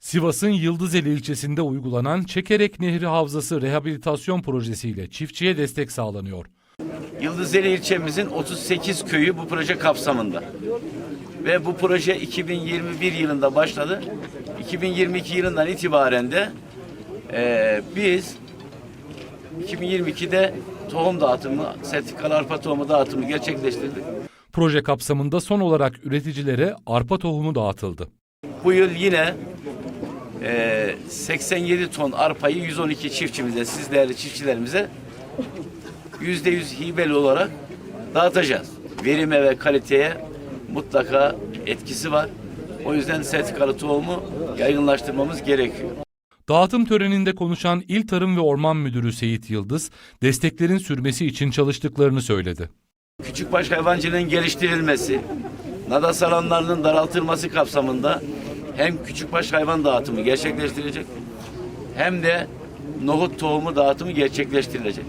Sivas'ın Yıldızeli ilçesinde uygulanan Çekerek Nehri Havzası Rehabilitasyon Projesiyle çiftçiye destek sağlanıyor. Yıldızeli ilçemizin 38 köyü bu proje kapsamında. Ve bu proje 2021 yılında başladı. 2022 yılından itibaren de eee, biz 2022'de tohum dağıtımı, sertifikalı arpa tohumu dağıtımı gerçekleştirdik. Proje kapsamında son olarak üreticilere arpa tohumu dağıtıldı. Bu yıl yine eee 87 ton arpayı 112 çiftçimize, siz değerli çiftçilerimize yüzde yüz hibeli olarak dağıtacağız. Verime ve kaliteye mutlaka etkisi var. O yüzden sertifikalı tohumu yaygınlaştırmamız gerekiyor. Dağıtım töreninde konuşan İl Tarım ve Orman Müdürü Seyit Yıldız, desteklerin sürmesi için çalıştıklarını söyledi. Küçükbaş hayvancılığın geliştirilmesi, nadas alanlarının daraltılması kapsamında hem küçükbaş hayvan dağıtımı gerçekleştirecek hem de nohut tohumu dağıtımı gerçekleştirilecek.